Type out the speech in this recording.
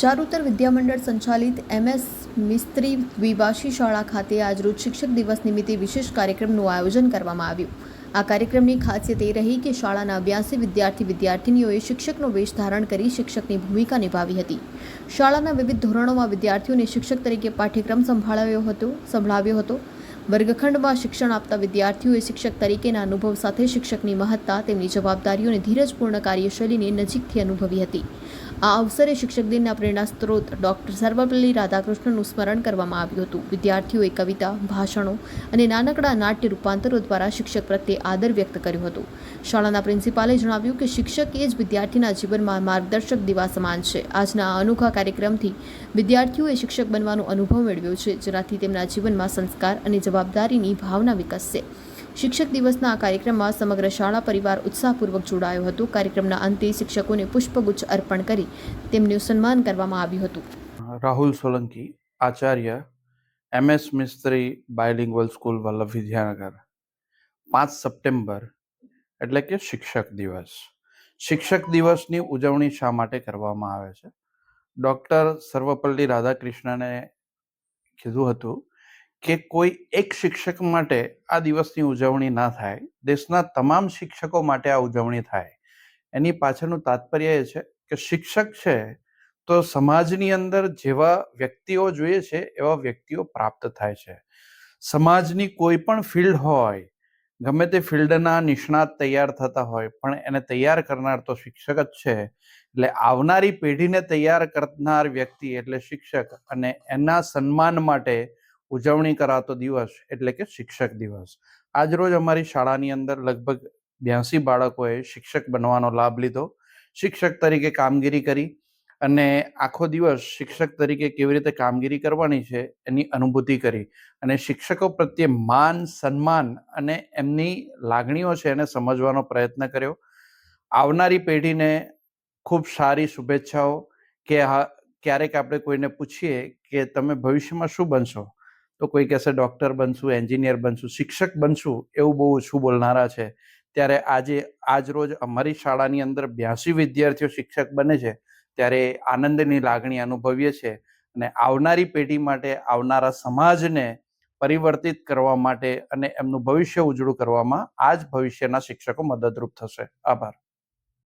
ચારુતર વિદ્યામંડળ સંચાલિત એમએસ મિસ્ત્રી દ્વિભાષી શાળા ખાતે આજરોજ શિક્ષક દિવસ નિમિત્તે વિશેષ કાર્યક્રમનું આયોજન કરવામાં આવ્યું. આ કાર્યક્રમની ખાસિયત એ રહી કે શાળાના અભ્યાસી વિદ્યાર્થી વિદ્યાર્થિનીઓએ શિક્ષકનો વેશ ધારણ કરી શિક્ષકની ભૂમિકા નિભાવી હતી. શાળાના વિવિધ ધોરણોમાં વિદ્યાર્થીઓને શિક્ષક તરીકે પાઠ્યક્રમ સંભાળાવ્યો હતો, સંભળાવ્યો હતો. વર્ગખંડમાં શિક્ષણ આપતા વિદ્યાર્થીઓએ શિક્ષક તરીકેના અનુભવ સાથે શિક્ષકની મહત્તા, તેમની જવાબદારીઓ અને ધીરજપૂર્ણ કાર્યશૈલીને નજીકથી અનુભવી હતી. આ અવસરે શિક્ષક દિનના પ્રેરણા સ્ત્રોત ડૉક્ટર સર્વપલ્લી રાધાકૃષ્ણનું સ્મરણ કરવામાં આવ્યું હતું. વિદ્યાર્થીઓએ કવિતા, ભાષણો અને નાનકડા નાટ્ય રૂપાંતરો દ્વારા શિક્ષક પ્રત્યે આદર વ્યક્ત કર્યો હતો. શાળાના પ્રિન્સિપાલે જણાવ્યું કે શિક્ષક એ જ વિદ્યાર્થીના જીવનમાં માર્ગદર્શક દીવા સમાન છે. આજના અનોખા કાર્યક્રમથી વિદ્યાર્થીઓએ શિક્ષક બનવાનો અનુભવ મેળવ્યો છે, જેનાથી તેમના જીવનમાં સંસ્કાર અને જવાબદારીની ભાવના વિકસશે. શિક્ષક દિવસના આ કાર્યક્રમમાં સમગ્ર શાળા પરિવાર ઉત્સાહપૂર્વક જોડાયો હતો. કાર્યક્રમના અંતે શિક્ષકોને પુષ્પગુચ્છ અર્પણ કરી તેમનું સન્માન કરવામાં આવ્યું હતું. Rahul Solanki, Acharya MS Mistry, bilingual school, Vallabh Vidyanagar. પાંચ સપ્ટેમ્બર, એટલે કે શિક્ષક દિવસ. શિક્ષક દિવસની ઉજવણી શા માટે કરવામાં આવે છે? ડૉક્ટર સર્વપલ્લી રાધાકૃષ્ણને કીધું હતું કે કોઈ એક શિક્ષક માટે આ દિવસની ઉજવણી ના થાય, દેશના તમામ શિક્ષકો માટે આ ઉજવણી થાય. એની પાછળનું તાત્પર્ય એ છે કે શિક્ષક છે તો સમાજની અંદર જેવા વ્યક્તિઓ જોઈએ છે, એવા વ્યક્તિઓ પ્રાપ્ત થાય છે. સમાજની કોઈ પણ ફિલ્ડ હોય, ગમે તે ફિલ્ડના નિષ્ણાત તૈયાર થતા હોય, પણ એને તૈયાર કરનાર તો શિક્ષક જ છે. એટલે આવનારી પેઢીને તૈયાર કરનાર વ્યક્તિ એટલે શિક્ષક અને એના સન્માન માટે ઉજવણી કરાતો દિવસ એટલે કે શિક્ષક દિવસ. આજરોજ અમારી શાળાની અંદર લગભગ બ્યાસી બાળકોએ શિક્ષક બનવાનો લાભ લીધો. શિક્ષક તરીકે કામગીરી કરી અને આખો દિવસ શિક્ષક તરીકે કેવી રીતે કામગીરી કરવાની છે એની અનુભૂતિ કરી. અને શિક્ષકો પ્રત્યે માન, સન્માન અને એમની લાગણીઓ છે એને સમજવાનો પ્રયત્ન કર્યો. આવનારી પેઢીને ખૂબ સારી શુભેચ્છાઓ કે હા, ક્યારેક આપણે કોઈને પૂછીએ કે તમે ભવિષ્યમાં શું બનશો? તો કોઈ કહેશે, ડૉક્ટર બનશું, એન્જિનિયર બનશું, શિક્ષક બનશું એવું બહુ ઓછું બોલનારા છે. ત્યારે આજે, આજ રોજ અમારી શાળાની અંદર બ્યાસી વિદ્યાર્થીઓ શિક્ષક બને છે, ત્યારે આનંદની લાગણી અનુભવીએ છીએ અને આવનારી પેઢી માટે, આવનારા સમાજને પરિવર્તિત કરવા માટે અને એમનું ભવિષ્ય ઉજળું કરવામાં આ જ ભવિષ્યના શિક્ષકો મદદરૂપ થશે. આભાર.